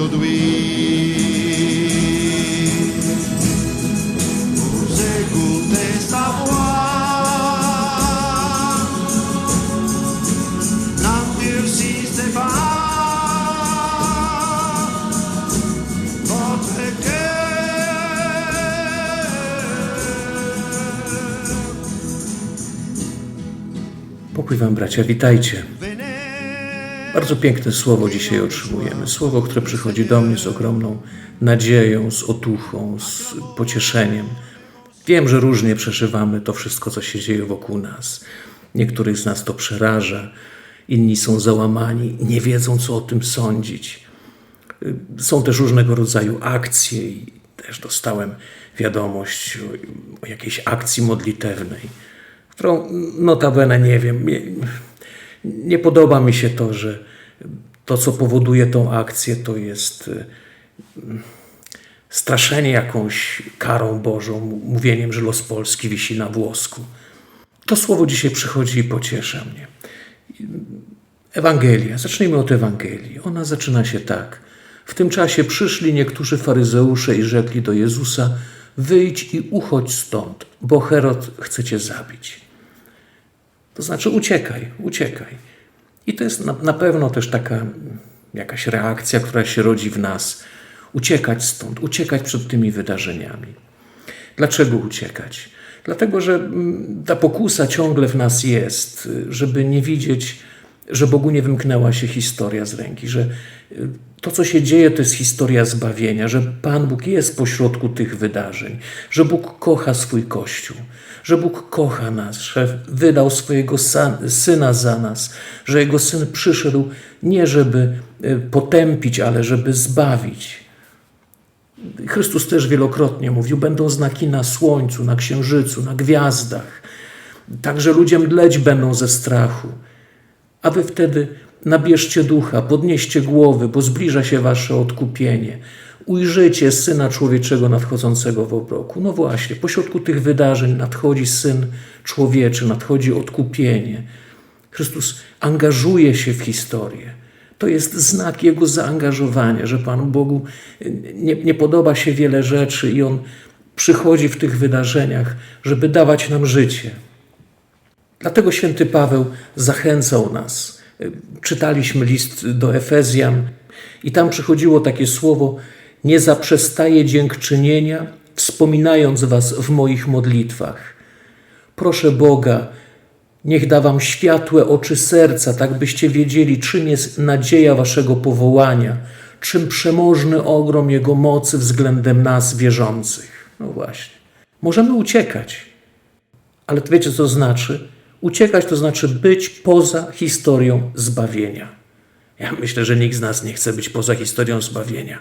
aujourd'hui. Vous écoutez sa voix, n'endurcissez pas votre cœur. Pokój Wam, bracia, witajcie. Bardzo piękne słowo dzisiaj otrzymujemy. Słowo, które przychodzi do mnie z ogromną nadzieją, z otuchą, z pocieszeniem. Wiem, że różnie przeżywamy to wszystko, co się dzieje wokół nas. Niektórych z nas to przeraża, inni są załamani, nie wiedzą, co o tym sądzić. Są też różnego rodzaju akcje i też dostałem wiadomość o, o jakiejś akcji modlitewnej, którą notabene nie wiem. Nie, podoba mi się to, że to, co powoduje tą akcję, to jest y, straszenie jakąś karą Bożą, mówieniem, że los Polski wisi na włosku. To słowo dzisiaj przychodzi i pociesza mnie. Ewangelia. Zacznijmy od Ewangelii. Ona zaczyna się tak. W tym czasie przyszli niektórzy faryzeusze i rzekli do Jezusa: Wyjdź i uchodź stąd, bo Herod chce cię zabić. To znaczy uciekaj, uciekaj. I to jest na, na pewno też taka jakaś reakcja, która się rodzi w nas. Uciekać stąd, uciekać przed tymi wydarzeniami. Dlaczego uciekać? Dlatego, że mm, ta pokusa ciągle w nas jest, y, żeby nie widzieć, że Bogu nie wymknęła się historia z ręki, że y, to, co się dzieje, to jest historia zbawienia, że Pan Bóg jest pośrodku tych wydarzeń, że Bóg kocha swój Kościół, że Bóg kocha nas, że wydał swojego Syna za nas, że Jego Syn przyszedł nie żeby y, potępić, ale żeby zbawić. Chrystus też wielokrotnie mówił: Będą znaki na słońcu, na księżycu, na gwiazdach. Także ludzie mdleć będą ze strachu. A wy wtedy nabierzcie ducha, podnieście głowy, bo zbliża się wasze odkupienie. Ujrzycie Syna Człowieczego nadchodzącego w obroku. No właśnie, pośrodku tych wydarzeń nadchodzi Syn Człowieczy, nadchodzi odkupienie. Chrystus angażuje się w historię. To jest znak Jego zaangażowania, że Panu Bogu nie, nie podoba się wiele rzeczy i On przychodzi w tych wydarzeniach, żeby dawać nam życie. Dlatego święty Paweł zachęcał nas. Czytaliśmy list do Efezjan i tam przychodziło takie słowo: Nie zaprzestaję dziękczynienia, wspominając Was w moich modlitwach. Proszę Boga, niech da Wam światłe oczy serca, tak byście wiedzieli, czym jest nadzieja Waszego powołania, czym przemożny ogrom Jego mocy względem nas wierzących. No właśnie. Możemy uciekać, ale wiecie, co znaczy? Uciekać to znaczy być poza historią zbawienia. Ja myślę, że nikt z nas nie chce być poza historią zbawienia.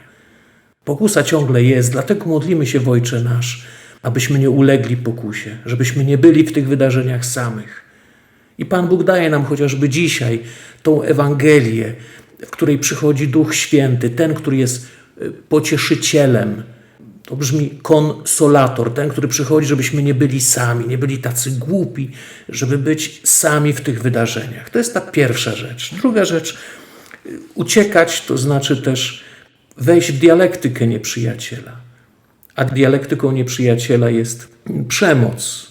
Pokusa ciągle jest, dlatego modlimy się w Ojcze Nasz, abyśmy nie ulegli pokusie, żebyśmy nie byli w tych wydarzeniach samych. I Pan Bóg daje nam chociażby dzisiaj tą Ewangelię, w której przychodzi Duch Święty, ten, który jest y, pocieszycielem, to brzmi konsolator, ten, który przychodzi, żebyśmy nie byli sami, nie byli tacy głupi, żeby być sami w tych wydarzeniach. To jest ta pierwsza rzecz. Druga rzecz, uciekać to znaczy też wejść w dialektykę nieprzyjaciela. A dialektyką nieprzyjaciela jest przemoc.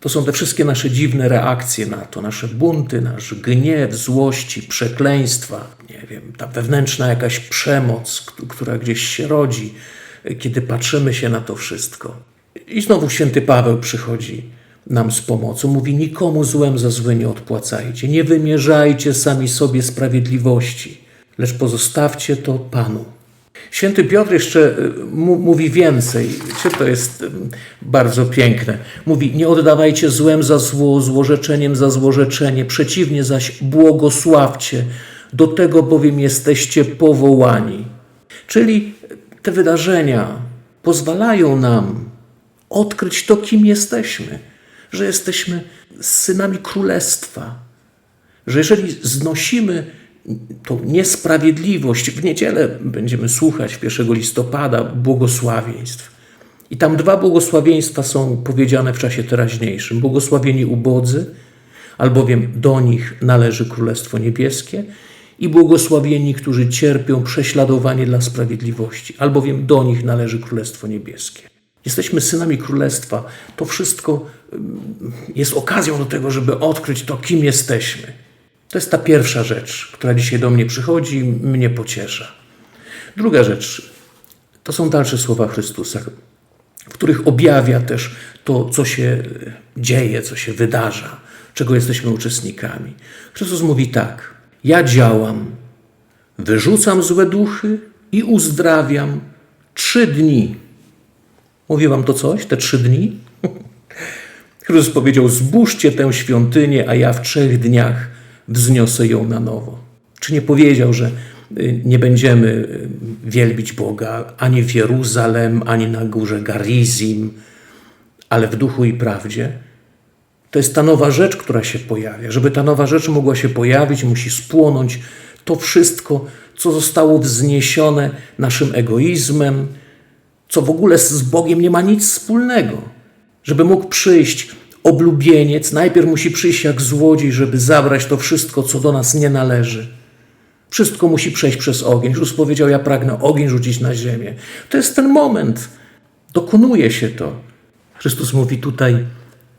To są te wszystkie nasze dziwne reakcje na to, nasze bunty, nasz gniew, złości, przekleństwa, nie wiem, ta wewnętrzna jakaś przemoc, która gdzieś się rodzi, kiedy patrzymy się na to wszystko. I znowu święty Paweł przychodzi nam z pomocą. Mówi: Nikomu złem za złe nie odpłacajcie, nie wymierzajcie sami sobie sprawiedliwości, lecz pozostawcie to Panu. Święty Piotr jeszcze mu- mówi więcej. To jest y, bardzo piękne. Mówi: Nie oddawajcie złem za zło, złorzeczeniem za złorzeczenie, przeciwnie zaś błogosławcie, do tego bowiem jesteście powołani. Czyli te wydarzenia pozwalają nam odkryć to, kim jesteśmy, że jesteśmy synami królestwa, że jeżeli znosimy tą niesprawiedliwość, w niedzielę będziemy słuchać 1 listopada błogosławieństw. I tam dwa błogosławieństwa są powiedziane w czasie teraźniejszym. Błogosławieni ubodzy, albowiem do nich należy Królestwo Niebieskie i błogosławieni, którzy cierpią prześladowanie dla sprawiedliwości, albowiem do nich należy Królestwo Niebieskie. Jesteśmy synami Królestwa. To wszystko mm, jest okazją do tego, żeby odkryć to, kim jesteśmy. To jest ta pierwsza rzecz, która dzisiaj do mnie przychodzi i mnie pociesza. Druga rzecz to są dalsze słowa Chrystusa, w których objawia też to, co się dzieje, co się wydarza, czego jesteśmy uczestnikami. Chrystus mówi tak: Ja działam, wyrzucam złe duchy i uzdrawiam trzy dni. Mówi wam to coś, te trzy dni? Chrystus powiedział: Zbóżcie tę świątynię, a ja w trzech dniach wzniosę ją na nowo. Czy nie powiedział, że y, nie będziemy y, wielbić Boga ani w Jeruzalem, ani na górze Garizim, ale w duchu i prawdzie? To jest ta nowa rzecz, która się pojawia. Żeby ta nowa rzecz mogła się pojawić, musi spłonąć to wszystko, co zostało wzniesione naszym egoizmem, co w ogóle z Bogiem nie ma nic wspólnego. Żeby mógł przyjść oblubieniec, najpierw musi przyjść jak złodziej, żeby zabrać to wszystko, co do nas nie należy. Wszystko musi przejść przez ogień. Jezus powiedział: Ja pragnę ogień rzucić na ziemię. To jest ten moment. Dokonuje się to. Chrystus mówi tutaj: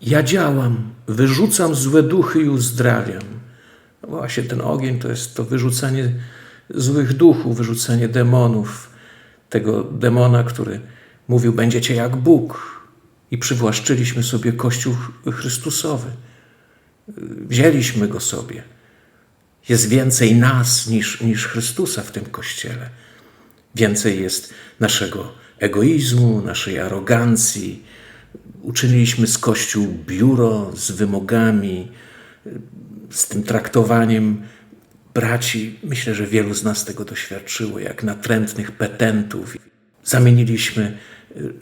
Ja działam, wyrzucam złe duchy i uzdrawiam. No właśnie ten ogień to jest to wyrzucanie złych duchów, wyrzucanie demonów. Tego demona, który mówił: Będziecie jak Bóg. I przywłaszczyliśmy sobie Kościół Chrystusowy. Wzięliśmy go sobie. Jest więcej nas niż, niż Chrystusa w tym Kościele. Więcej jest naszego egoizmu, naszej arogancji. Uczyniliśmy z Kościół biuro z wymogami, z tym traktowaniem braci. Myślę, że wielu z nas tego doświadczyło, jak natrętnych petentów. Zamieniliśmy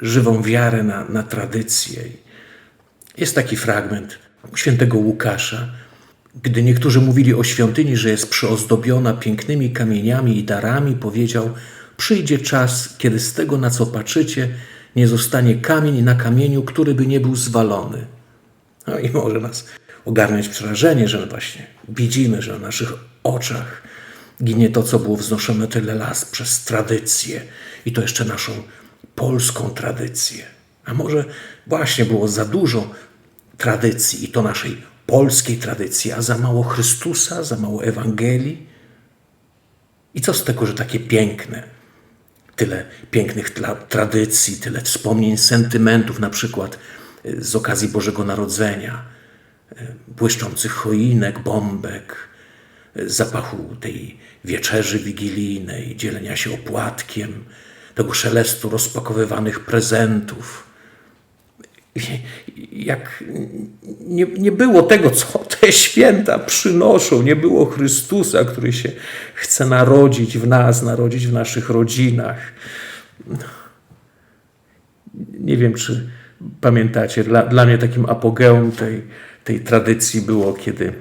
żywą wiarę na, na tradycję. Jest taki fragment świętego Łukasza, gdy niektórzy mówili o świątyni, że jest przyozdobiona pięknymi kamieniami i darami, powiedział: Przyjdzie czas, kiedy z tego, na co patrzycie, nie zostanie kamień na kamieniu, który by nie był zwalony. No i może nas ogarnąć przerażenie, że właśnie widzimy, że na naszych oczach ginie to, co było wznoszone tyle lat przez tradycję i to jeszcze naszą polską tradycję. A może właśnie było za dużo tradycji i to naszej polskiej tradycji, a za mało Chrystusa, za mało Ewangelii? I co z tego, że takie piękne, tyle pięknych tradycji, tyle wspomnień, sentymentów, na przykład y, z okazji Bożego Narodzenia, y, błyszczących choinek, bombek, y, zapachu tej wieczerzy wigilijnej, dzielenia się opłatkiem, tego szelestu rozpakowywanych prezentów. Jak nie, nie było tego, co te święta przynoszą, nie było Chrystusa, który się chce narodzić w nas, narodzić w naszych rodzinach. Nie wiem, czy pamiętacie, dla, dla mnie takim apogeum tej, tej tradycji było, kiedy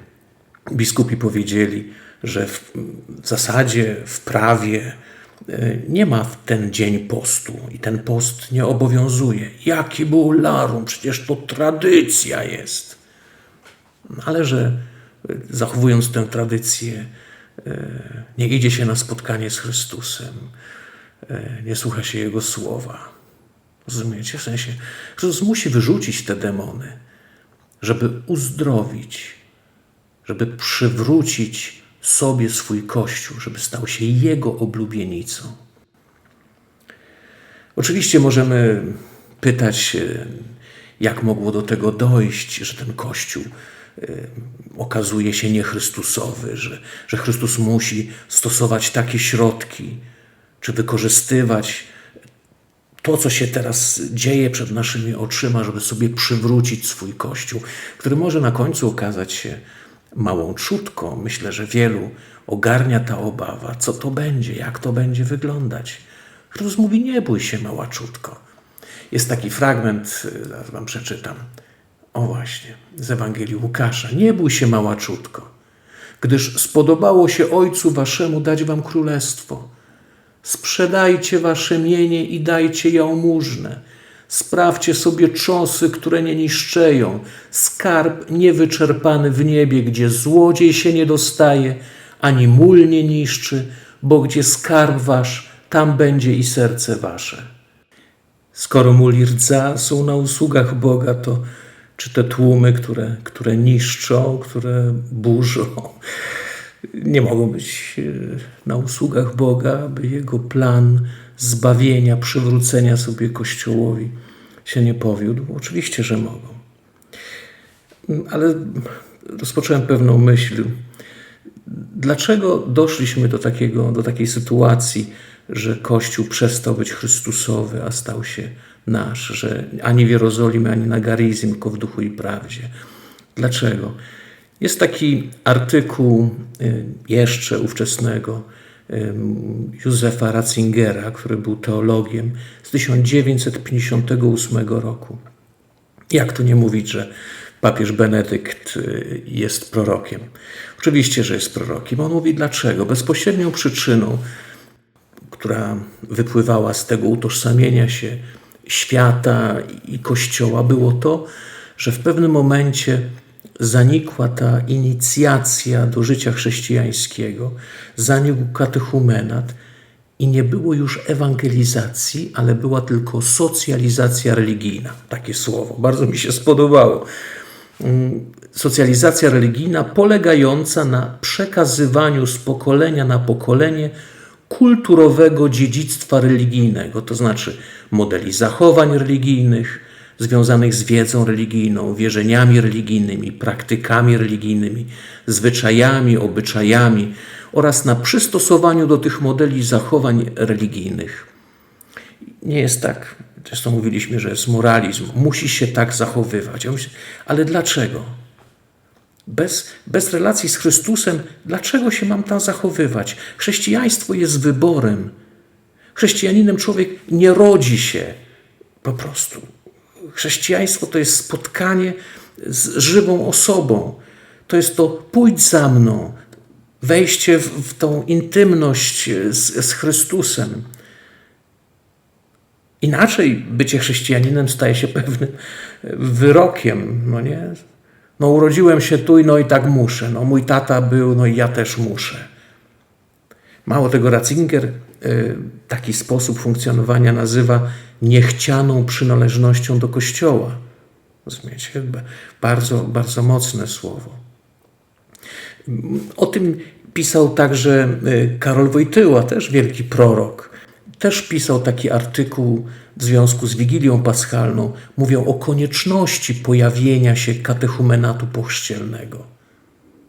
biskupi powiedzieli, że w, w zasadzie, w prawie, nie ma w ten dzień postu i ten post nie obowiązuje. Jaki był larum? Przecież to tradycja jest. Ale że e, zachowując tę tradycję, e, nie idzie się na spotkanie z Chrystusem, nie słucha się Jego słowa. Rozumiecie? W sensie, Chrystus musi wyrzucić te demony, żeby uzdrowić, żeby przywrócić sobie swój Kościół, żeby stał się Jego oblubienicą. Oczywiście możemy pytać się, jak mogło do tego dojść, że ten Kościół y, okazuje się niechrystusowy, że, że Chrystus musi stosować takie środki, czy wykorzystywać to, co się teraz dzieje przed naszymi oczyma, żeby sobie przywrócić swój Kościół, który może na końcu okazać się małą trzutką. Myślę, że wielu ogarnia ta obawa, co to będzie, jak to będzie wyglądać. Chrystus mówi: Nie bój się, mała trzutko. Jest taki fragment, y, zaraz wam przeczytam. O właśnie, z Ewangelii Łukasza. Nie bój się, mała trzutko, gdyż spodobało się Ojcu Waszemu dać Wam królestwo. Sprzedajcie Wasze mienie i dajcie jałmużnę Sprawdźcie sobie czosy, które nie niszczeją, skarb niewyczerpany w niebie, gdzie złodziej się nie dostaje, ani mól nie niszczy, bo gdzie skarb wasz, tam będzie i serce wasze. Skoro mól i rdza są na usługach Boga, to czy te tłumy, które, które niszczą, które burzą, nie mogą być e, na usługach Boga, by Jego plan zbawienia, przywrócenia sobie Kościołowi się nie powiódł? Oczywiście, że mogą. Ale rozpocząłem pewną myśl. Dlaczego doszliśmy do, takiego, do takiej sytuacji, że Kościół przestał być Chrystusowy, a stał się nasz, że ani w Jerozolimie, ani na Garizm, tylko w duchu i prawdzie? Dlaczego? Jest taki artykuł y, jeszcze ówczesnego Józefa Ratzingera, który był teologiem z 1958 roku. Jak tu nie mówić, że papież Benedykt y, jest prorokiem? Oczywiście, że jest prorokiem. On mówi dlaczego. Bezpośrednią przyczyną, która wypływała z tego utożsamienia się świata i Kościoła, było to, że w pewnym momencie zanikła ta inicjacja do życia chrześcijańskiego, zanikł katechumenat i nie było już ewangelizacji, ale była tylko socjalizacja religijna. Takie słowo, bardzo mi się spodobało. Mm, socjalizacja religijna polegająca na przekazywaniu z pokolenia na pokolenie kulturowego dziedzictwa religijnego, to znaczy modeli zachowań religijnych, związanych z wiedzą religijną, wierzeniami religijnymi, praktykami religijnymi, zwyczajami, obyczajami oraz na przystosowaniu do tych modeli zachowań religijnych. Nie jest tak, zresztą mówiliśmy, że jest moralizm, musi się tak zachowywać. Ale dlaczego? Bez, bez relacji z Chrystusem, dlaczego się mam tam zachowywać? Chrześcijaństwo jest wyborem. Chrześcijaninem człowiek nie rodzi się po prostu. Chrześcijaństwo to jest spotkanie z żywą osobą. To jest to pójdź za mną, wejście w, w tą intymność z, z Chrystusem. Inaczej bycie chrześcijaninem staje się pewnym wyrokiem, no nie? No urodziłem się tu i no i tak muszę. No mój tata był, no i ja też muszę. Mało tego, Ratzinger y, taki sposób funkcjonowania nazywa niechcianą przynależnością do Kościoła. Rozumiecie? Bardzo, bardzo mocne słowo. O tym pisał także y, Karol Wojtyła, też wielki prorok. Też pisał taki artykuł w związku z Wigilią Paschalną. Mówią o konieczności pojawienia się katechumenatu pochrzcielnego.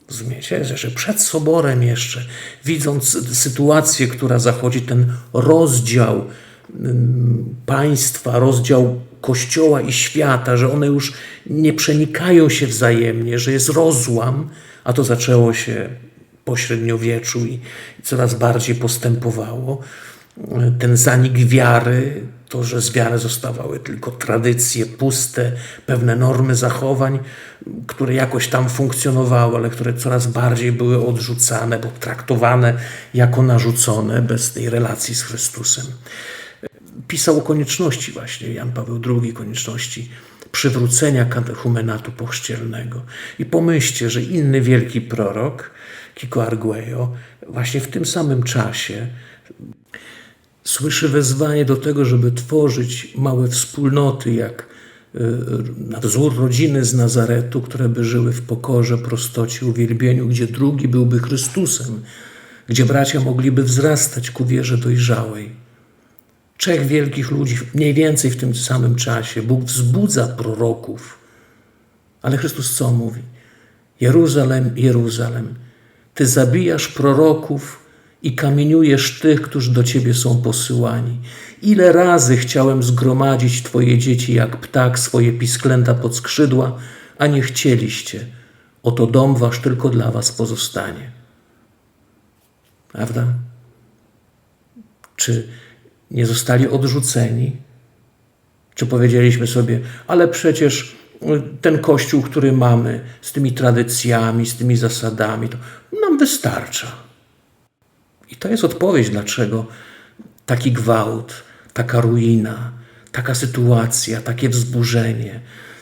Rozumiecie, że przed soborem jeszcze, widząc sytuację, która zachodzi, ten rozdział państwa, rozdział kościoła i świata, że one już nie przenikają się wzajemnie, że jest rozłam, a to zaczęło się po średniowieczu i coraz bardziej postępowało. Ten zanik wiary, to, że z wiary zostawały tylko tradycje puste, pewne normy zachowań, które jakoś tam funkcjonowały, ale które coraz bardziej były odrzucane, bo traktowane jako narzucone bez tej relacji z Chrystusem pisał o konieczności właśnie, Jan Paweł II, konieczności przywrócenia katechumenatu pochrzcielnego. I pomyślcie, że inny wielki prorok, Kiko Arguello, właśnie w tym samym czasie słyszy wezwanie do tego, żeby tworzyć małe wspólnoty, jak e, na wzór rodziny z Nazaretu, które by żyły w pokorze, prostocie, uwielbieniu, gdzie drugi byłby Chrystusem, gdzie bracia mogliby wzrastać ku wierze dojrzałej trzech wielkich ludzi, mniej więcej w tym samym czasie. Bóg wzbudza proroków. Ale Chrystus co mówi? Jeruzalem, Jeruzalem, ty zabijasz proroków i kamieniujesz tych, którzy do ciebie są posyłani. Ile razy chciałem zgromadzić twoje dzieci jak ptak swoje pisklęta pod skrzydła, a nie chcieliście. Oto dom wasz tylko dla was pozostanie. Prawda? Czy nie zostali odrzuceni? Czy powiedzieliśmy sobie, ale przecież ten kościół, który mamy, z tymi tradycjami, z tymi zasadami, to nam wystarcza. I to jest odpowiedź, dlaczego taki gwałt, taka ruina, taka sytuacja, takie wzburzenie,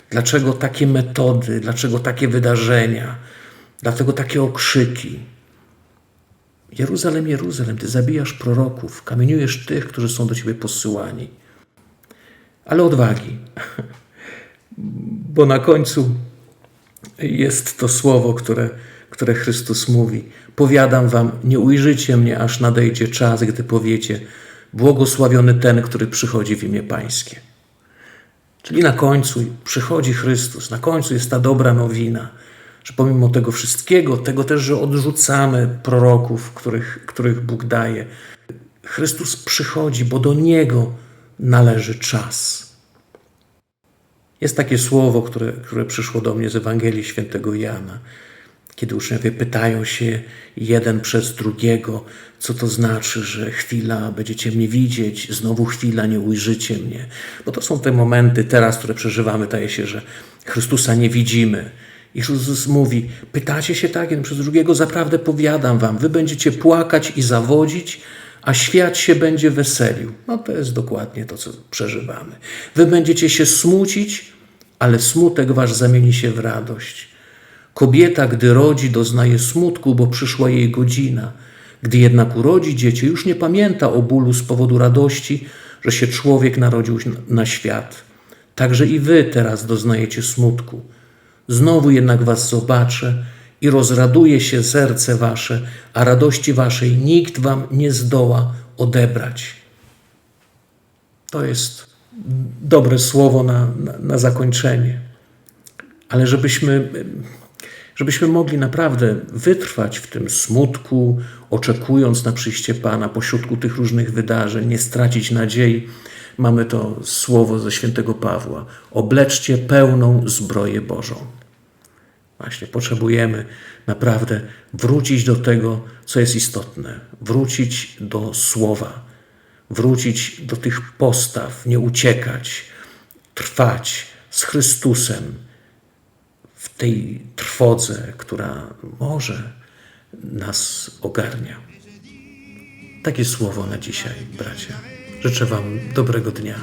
dlaczego takie metody, dlaczego takie wydarzenia, dlaczego takie okrzyki. Jeruzalem, Jeruzalem, ty zabijasz proroków, kamieniujesz tych, którzy są do ciebie posyłani. Ale odwagi, bo na końcu jest to słowo, które, które Chrystus mówi. Powiadam wam, nie ujrzycie mnie, aż nadejdzie czas, gdy powiecie, błogosławiony ten, który przychodzi w imię Pańskie. Czyli na końcu przychodzi Chrystus, na końcu jest ta dobra nowina, że pomimo tego wszystkiego, tego też, że odrzucamy proroków, których, których Bóg daje, Chrystus przychodzi, bo do Niego należy czas. Jest takie słowo, które, które przyszło do mnie z Ewangelii Świętego Jana, kiedy uczniowie pytają się jeden przez drugiego, co to znaczy, że chwila będziecie mnie widzieć, znowu chwila nie ujrzycie mnie. Bo to są te momenty teraz, które przeżywamy, daje się, że Chrystusa nie widzimy. I Jezus mówi, pytacie się tak jeden przez drugiego, zaprawdę powiadam wam, wy będziecie płakać i zawodzić, a świat się będzie weselił. No to jest dokładnie to, co przeżywamy. Wy będziecie się smucić, ale smutek wasz zamieni się w radość. Kobieta, gdy rodzi, doznaje smutku, bo przyszła jej godzina. Gdy jednak urodzi dziecię, już nie pamięta o bólu z powodu radości, że się człowiek narodził na świat. Także i wy teraz doznajecie smutku. Znowu jednak was zobaczę i rozraduje się serce wasze, a radości waszej nikt wam nie zdoła odebrać. To jest dobre słowo na, na, na zakończenie. Ale żebyśmy, żebyśmy mogli naprawdę wytrwać w tym smutku, oczekując na przyjście Pana pośrodku tych różnych wydarzeń, nie stracić nadziei, mamy to słowo ze świętego Pawła. Obleczcie pełną zbroję Bożą. Właśnie potrzebujemy naprawdę wrócić do tego, co jest istotne, wrócić do słowa, wrócić do tych postaw, nie uciekać, trwać z Chrystusem w tej trwodze, która może nas ogarnia. Takie słowo na dzisiaj, bracia. Życzę Wam dobrego dnia.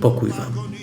Pokój Wam.